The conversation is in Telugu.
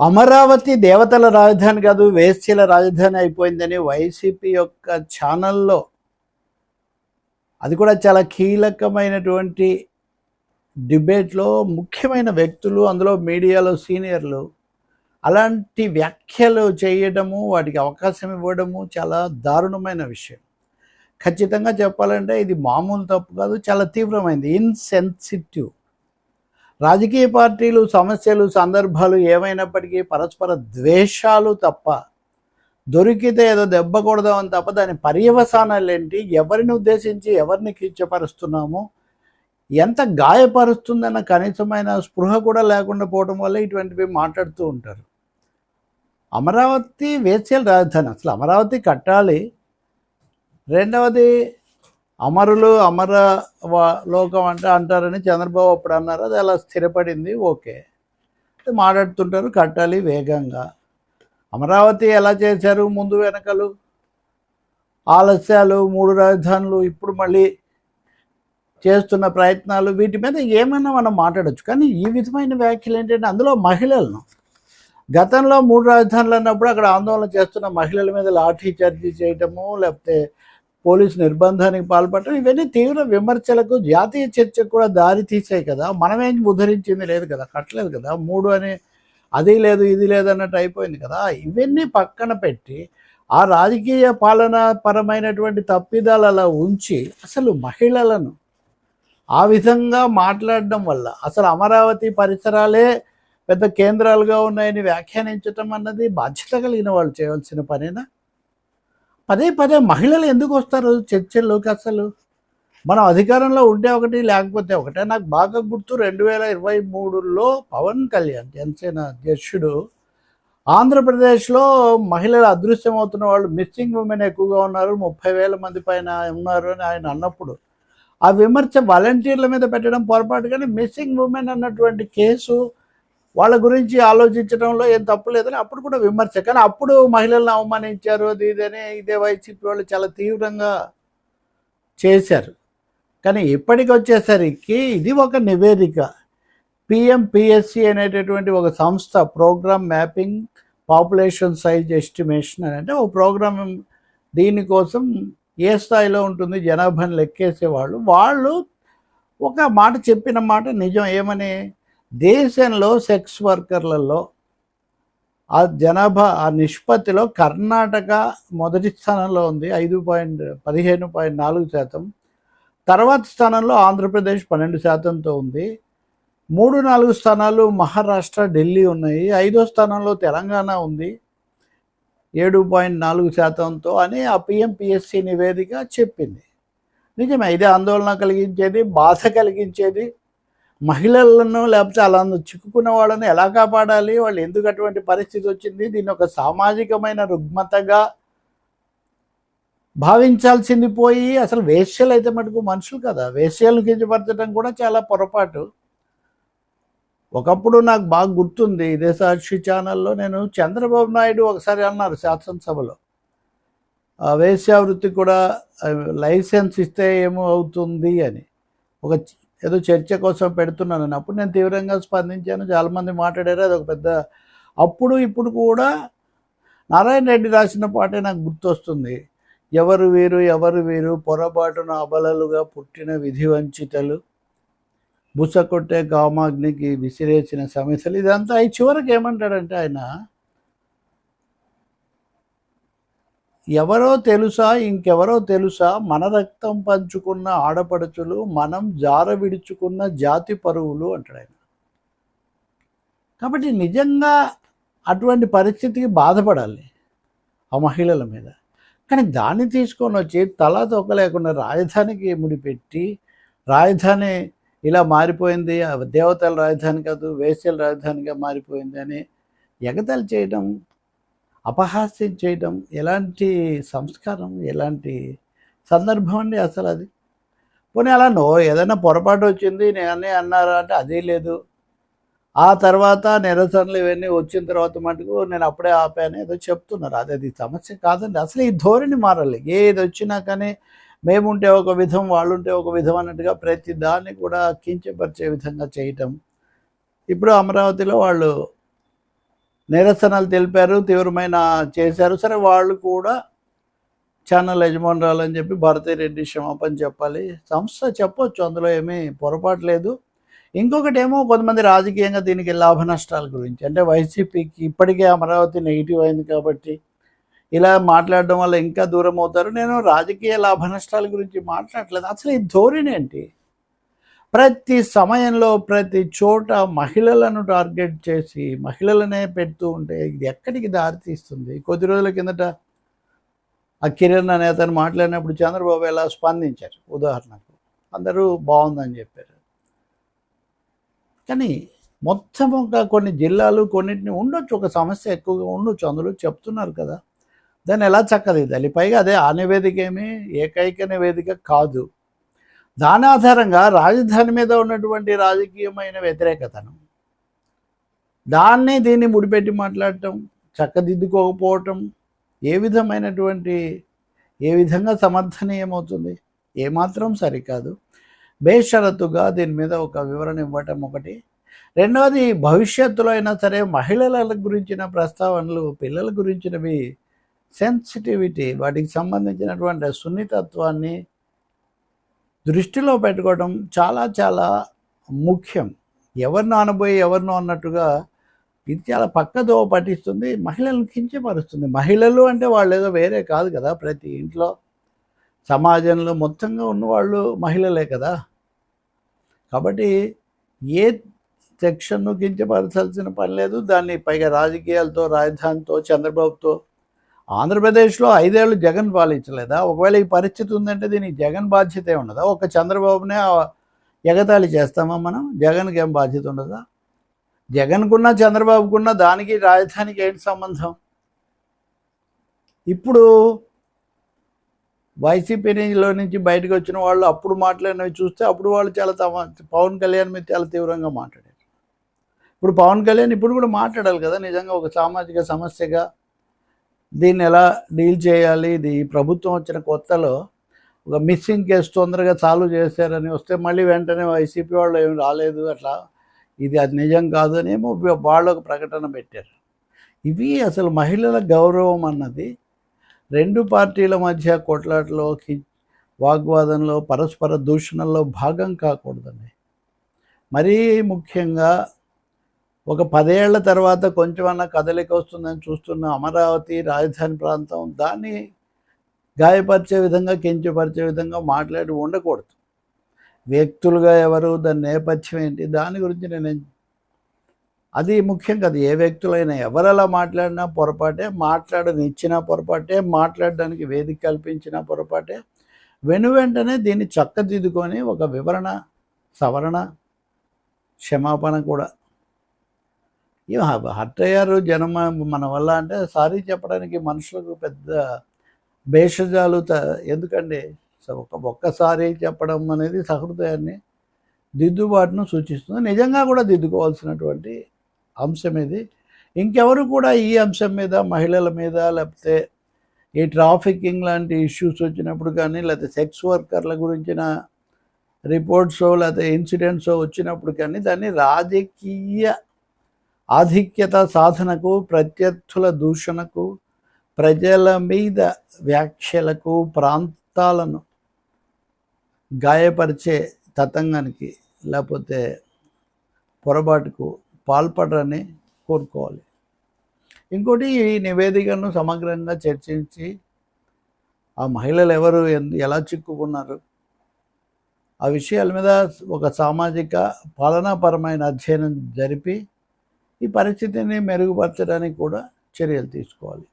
అమరావతి దేవతల రాజధాని కాదు వేస్యల రాజధాని అయిపోయిందని వైసీపీ యొక్క ఛానల్లో అది కూడా చాలా కీలకమైనటువంటి డిబేట్లో ముఖ్యమైన వ్యక్తులు అందులో మీడియాలో సీనియర్లు. అలాంటి వ్యాఖ్యలు చేయడము వాటికి అవకాశం ఇవ్వడము చాలా దారుణమైన విషయం. ఖచ్చితంగా చెప్పాలంటే ఇది మామూలు తప్పు కాదు చాలా తీవ్రమైంది. ఇన్సెన్సిటివ్. రాజకీయ పార్టీలు సమస్యలు సందర్భాలు ఏమైనప్పటికీ పరస్పర ద్వేషాలు తప్ప దొరికితే ఏదో దెబ్బ కొడదామని తప్ప దాని పర్యవసానాలు ఏంటి? ఎవరిని ఉద్దేశించి ఎవరిని కీర్చపరుస్తున్నాము ఎంత గాయపరుస్తుందన్న కనీసమైన స్పృహ కూడా లేకుండా పోవడం వల్ల ఇటువంటివి మాట్లాడుతూ ఉంటారు. అమరావతి వేశ్యల రాజధాని అసలు అమరావతి కట్టాలి. రెండవది అమరులు అమర లోకం అంటే అంటారని చంద్రబాబు అప్పుడు అన్నారు. అది అలా స్థిరపడింది. ఓకే. మాట్లాడుతుంటారు కట్టాలి వేగంగా. అమరావతి ఎలా చేశారు ముందు వెనకలు? ఆలస్యాలు మూడు రాజధానులు ఇప్పుడు మళ్ళీ చేస్తున్న ప్రయత్నాలు వీటి మీద ఏమైనా మనం మాట్లాడొచ్చు. కానీ ఈ విధమైన వ్యాఖ్యలు ఏంటంటే అందులో మహిళలను. గతంలో మూడు రాజధానులు అన్నప్పుడు అక్కడ ఆందోళన చేస్తున్న మహిళల మీద లాఠీ చార్జీ చేయటము లేకపోతే పోలీసు నిర్బంధానికి పాల్పడటం ఇవన్నీ తీవ్ర విమర్శలకు జాతీయ చర్చకు కూడా దారి తీసాయి కదా. మనమేం ఉద్ధరించింది లేదు కదా కట్టలేదు కదా. మూడు అని అది లేదు ఇది లేదు అన్నట్టు అయిపోయింది కదా. ఇవన్నీ పక్కన పెట్టి ఆ రాజకీయ పాలన పరమైనటువంటి తప్పిదాలు ఉంచి అసలు మహిళలను ఆ విధంగా మాట్లాడడం వల్ల అసలు అమరావతి పరిసరాలే పెద్ద కేంద్రాలుగా ఉన్నాయని వ్యాఖ్యానించటం అన్నది బాధ్యత కలిగిన వాళ్ళు చేయవలసిన పనేనా? పదే పదే మహిళలు ఎందుకు వస్తారు చర్చల్లోకి అసలు? మనం అధికారంలో ఉంటే ఒకటి లేకపోతే ఒకటే. నాకు బాగా గుర్తు రెండు వేల ఇరవై మూడులో పవన్ కళ్యాణ్ జనసేన అధ్యక్షుడు ఆంధ్రప్రదేశ్లో మహిళలు అదృశ్యం అవుతున్న వాళ్ళు మిస్సింగ్ ఉమెన్ ఎక్కువగా ఉన్నారు ముప్పై వేల మంది పైన ఉన్నారు అని ఆయన అన్నప్పుడు. ఆ విమర్శ వాలంటీర్ల మీద పెట్టడం పొరపాటు కానీ మిస్సింగ్ ఉమెన్ అన్నటువంటి కేసు వాళ్ళ గురించి ఆలోచించడంలో ఏం తప్పు లేదని అప్పుడు కూడా విమర్శ. కానీ అప్పుడు మహిళలను అవమానించారు అది ఇదని ఇదే వైసీపీ వాళ్ళు చాలా తీవ్రంగా చేశారు. కానీ ఇప్పటికి వచ్చేసరికి ఇది ఒక నివేదిక. పిఎంపిఎస్సి అనేటటువంటి ఒక సంస్థ program mapping population size estimation అని అంటే ఒక ప్రోగ్రామ్ దీనికోసం ఏ స్థాయిలో ఉంటుంది జనాభాని లెక్కేసేవాళ్ళు వాళ్ళు ఒక మాట చెప్పిన మాట నిజం ఏమని దేశంలో సెక్స్ వర్కర్లలో ఆ జనాభా ఆ నిష్పత్తిలో కర్ణాటక మొదటి స్థానంలో ఉంది ఐదు పాయింట్ పదిహేను పాయింట్ నాలుగు శాతం. తర్వాత స్థానంలో ఆంధ్రప్రదేశ్ పన్నెండు శాతంతో ఉంది. మూడు నాలుగు స్థానాలు మహారాష్ట్ర ఢిల్లీ ఉన్నాయి. ఐదో స్థానంలో తెలంగాణ ఉంది. ఏడు పాయింట్ నాలుగు శాతంతో అని ఆ పిఎంపిఎస్సి నివేదిక చెప్పింది. నిజమే ఇది ఆందోళన కలిగించేది బాధ కలిగించేది మహిళలను లేకపోతే అలా చిక్కుకున్న వాళ్ళని ఎలా కాపాడాలి? వాళ్ళు ఎందుకు అటువంటి పరిస్థితి వచ్చింది? దీన్ని ఒక సామాజికమైన రుగ్మతగా భావించాల్సింది పోయి అసలు వేశ్యలు అయితే మటుకు మనుషులు కదా. వేశ్యలను కించపరచడం కూడా చాలా పొరపాటు. ఒకప్పుడు నాకు బాగా గుర్తుంది. ఇదే సాక్షి ఛానల్లో నేను చంద్రబాబు నాయుడు ఒకసారి అన్నారు శాసనసభలో. ఆ వేశ్యావృత్తి కూడా లైసెన్స్ ఇస్తే ఏమో అవుతుంది అని. ఒక ఏదో చర్చ కోసం పెడుతున్నాను అప్పుడు నేను తీవ్రంగా స్పందించాను. చాలామంది మాట్లాడారు. అది ఒక పెద్ద అప్పుడు ఇప్పుడు కూడా నారాయణ రెడ్డి రాసిన పాటే నాకు గుర్తొస్తుంది. ఎవరు వీరు ఎవరు వీరు పొరపాటున అబలలుగా పుట్టిన విధి వంచితలు బుస కొట్టే కామాగ్నికి విసిరేసిన సమస్యలు ఇదంతా ఈ చివరికి ఏమంటాడంటే ఆయన ఎవరో తెలుసా ఇంకెవరో తెలుసా మన రక్తం పంచుకున్న ఆడపడుచులు మనం జార విడుచుకున్న జాతి పరువులు అంటాడు ఆయన. కాబట్టి నిజంగా అటువంటి పరిస్థితికి బాధపడాలి ఆ మహిళల మీద. కానీ దాన్ని తీసుకొని వచ్చి తలా తొక్క లేకుండా రాజధానికి ముడిపెట్టి రాజధాని ఇలా మారిపోయింది దేవతల రాజధాని కాదు వేశ్యల రాజధానిగా మారిపోయింది అని ఎగతలు చేయడం అపహాస్యం చేయడం ఎలాంటి సంస్కారం ఎలాంటి సందర్భం అండి అసలు అది? పోనీ అలా నో ఏదైనా పొరపాటు వచ్చింది నేనే అన్నారా అంటే అదే లేదు. ఆ తర్వాత నిరసనలు ఇవన్నీ వచ్చిన తర్వాత మటుకు నేను అప్పుడే ఆపాను ఏదో చెప్తున్నారు. అది అది సమస్య కాదండి. అసలు ఈ ధోరణి మారాలి. ఏది వచ్చినా కానీ మేముంటే ఒక విధం వాళ్ళుంటే ఒక విధం అన్నట్టుగా ప్రతి దాన్ని కూడా కించపరిచే విధంగా చేయటం. ఇప్పుడు అమరావతిలో వాళ్ళు నిరసనలు తెలిపారు తీవ్రమైన చేశారు. సరే వాళ్ళు కూడా ఛానల్ యజమానురాలు అని చెప్పి భారతీరెడ్డి క్షమాపణ చెప్పాలి. సంస్థ చెప్పొచ్చు అందులో ఏమీ పొరపాటు లేదు. ఇంకొకటి ఏమో కొంతమంది రాజకీయంగా దీనికి లాభ నష్టాల గురించి. అంటే వైసీపీకి ఇప్పటికే అమరావతి నెగిటివ్ అయింది కాబట్టి ఇలా మాట్లాడడం వల్ల ఇంకా దూరం అవుతారు. నేను రాజకీయ లాభ నష్టాల గురించి మాట్లాడలేదు అసలు ఈ ధోరణి ఏంటి? ప్రతి సమయంలో ప్రతి చోట మహిళలను టార్గెట్ చేసి మహిళలనే పెడుతూ ఉంటే ఇది ఎక్కడికి దారితీస్తుంది? కొద్ది రోజుల కిందట ఆ కిరణ్ అనే అతను మాట్లాడినప్పుడు చంద్రబాబు ఎలా స్పందించారు? ఉదాహరణకు అందరూ బాగుందని చెప్పారు. కానీ మొత్తం ఒక కొన్ని జిల్లాలు కొన్నిటిని ఉండొచ్చు ఒక సమస్య ఎక్కువగా ఉండొచ్చు. అందులో చెప్తున్నారు కదా. దాన్ని ఎలా చక్కదిద్దాలి? పైగా అదే ఆ నివేదిక ఏమి? ఏకైక నివేదిక కాదు. దాని ఆధారంగా రాజధాని మీద ఉన్నటువంటి రాజకీయమైన వ్యతిరేకతను దాన్ని దీన్ని ముడిపెట్టి మాట్లాడటం చక్కదిద్దుకోకపోవటం ఏ విధమైనటువంటి ఏ విధంగా సమర్థనీయమవుతుంది ఏమాత్రం సరికాదు. బేషరతుగా దీని మీద ఒక వివరణ ఇవ్వటం ఒకటి. రెండవది భవిష్యత్తులో అయినా సరే మహిళల గురించిన ప్రస్తావనలు పిల్లల గురించినవి సెన్సిటివిటీ వాటికి సంబంధించినటువంటి సున్నితత్వాన్ని దృష్టిలో పెట్టుకోవడం చాలా చాలా ముఖ్యం. ఎవరినో అనబోయి ఎవరినో అన్నట్టుగా ఇది చాలా పక్కదో పట్టిస్తుంది మహిళలను కించపరుస్తుంది. మహిళలు అంటే వాళ్ళు ఏదో వేరే కాదు కదా ప్రతి ఇంట్లో. సమాజంలో మొత్తంగా ఉన్నవాళ్ళు మహిళలే కదా. కాబట్టి ఏ సెక్షన్ను కించపరచాల్సిన పని లేదు. దాన్ని పైగా రాజకీయాలతో రాజధానితో చంద్రబాబుతో ఆంధ్రప్రదేశ్లో ఐదేళ్ళు జగన్ పాలించలేదా? ఒకవేళ ఈ పరిస్థితి ఉందంటే దీనికి జగన్ బాధ్యతే ఉండదా? ఒక చంద్రబాబునే ఎగతాళి చేస్తామా మనం? జగన్కి ఏం బాధ్యత ఉండదా? జగన్కున్న చంద్రబాబుకున్న దానికి రాజధానికి ఏంటి సంబంధం? ఇప్పుడు వైసీపీలో నుంచి బయటకు వచ్చిన వాళ్ళు అప్పుడు మాట్లాడినవి చూస్తే అప్పుడు వాళ్ళు చాలా తమ పవన్ కళ్యాణ్ మీద చాలా తీవ్రంగా మాట్లాడారు. ఇప్పుడు పవన్ కళ్యాణ్ ఇప్పుడు కూడా మాట్లాడాలి కదా? నిజంగా ఒక సామాజిక సమస్యగా దీన్ని ఎలా డీల్ చేయాలి? ఇది ప్రభుత్వం వచ్చిన కొత్తలో ఒక మిస్సింగ్ కేసు తొందరగా సాల్వ్ చేశారని వస్తే మళ్ళీ వెంటనే వైసీపీ వాళ్ళు ఏమి రాలేదు అట్లా. ఇది అది నిజం కాదు అనేమో వాళ్ళు ఒక ప్రకటన పెట్టారు. ఇవి అసలు మహిళల గౌరవం అన్నది రెండు పార్టీల మధ్య కొట్లాటలో వాగ్వాదంలో పరస్పర దూషణల్లో భాగం కాకూడదండి. మరీ ముఖ్యంగా ఒక పదేళ్ళ తర్వాత కొంచెమన్నా కదలిక వస్తుందని చూస్తున్న అమరావతి రాజధాని ప్రాంతం దాన్ని గాయపరిచే విధంగా కించపరిచే విధంగా మాట్లాడి ఉండకూడదు. వ్యక్తులుగా ఎవరు దాని నేపథ్యం ఏంటి దాని గురించి నేను అది ముఖ్యం కదా. ఏ వ్యక్తులైనా ఎవరలా మాట్లాడినా పొరపాటే మాట్లాడనిచ్చినా పొరపాటే మాట్లాడడానికి వేదిక కల్పించిన పొరపాటే వెను వెంటనే దీన్ని చక్కదిద్దుకొని ఒక వివరణ సవరణ క్షమాపణ కూడా హర్ట్ అయ్యారు జనం మన వల్ల అంటే సారీ చెప్పడానికి మనుషులకు పెద్ద భేషజాలు ఎందుకండి? ఒక ఒక్కసారి చెప్పడం అనేది సహృదయాన్ని దిద్దుబాటును సూచిస్తుంది. నిజంగా కూడా దిద్దుకోవాల్సినటువంటి అంశం ఇది. ఇంకెవరు కూడా ఈ అంశం మీద మహిళల మీద లేకపోతే ఈ ట్రాఫికింగ్ లాంటి ఇష్యూస్ వచ్చినప్పుడు కానీ లేకపోతే సెక్స్ వర్కర్ల గురించిన రిపోర్ట్స్ లేకపోతే ఇన్సిడెంట్స్ వచ్చినప్పుడు కానీ దాన్ని రాజకీయ ఆధిక్యత సాధనకు ప్రత్యర్థుల దూషణకు ప్రజల మీద వ్యాఖ్యలకు ప్రాంతాలను గాయపరిచే తతంగానికి లేకపోతే పొరపాటుకు పాల్పడరని కోరుకోవాలి. ఇంకోటి ఈ నివేదికను సమగ్రంగా చర్చించి ఆ మహిళలు ఎవరు ఎలా చిక్కుకున్నారు ఆ విషయాల మీద ఒక సామాజిక పాలనాపరమైన అధ్యయనం జరిపి ఈ పరిస్థితిని మెరుగుపరచడానికి కూడా చర్యలు తీసుకోవాలి.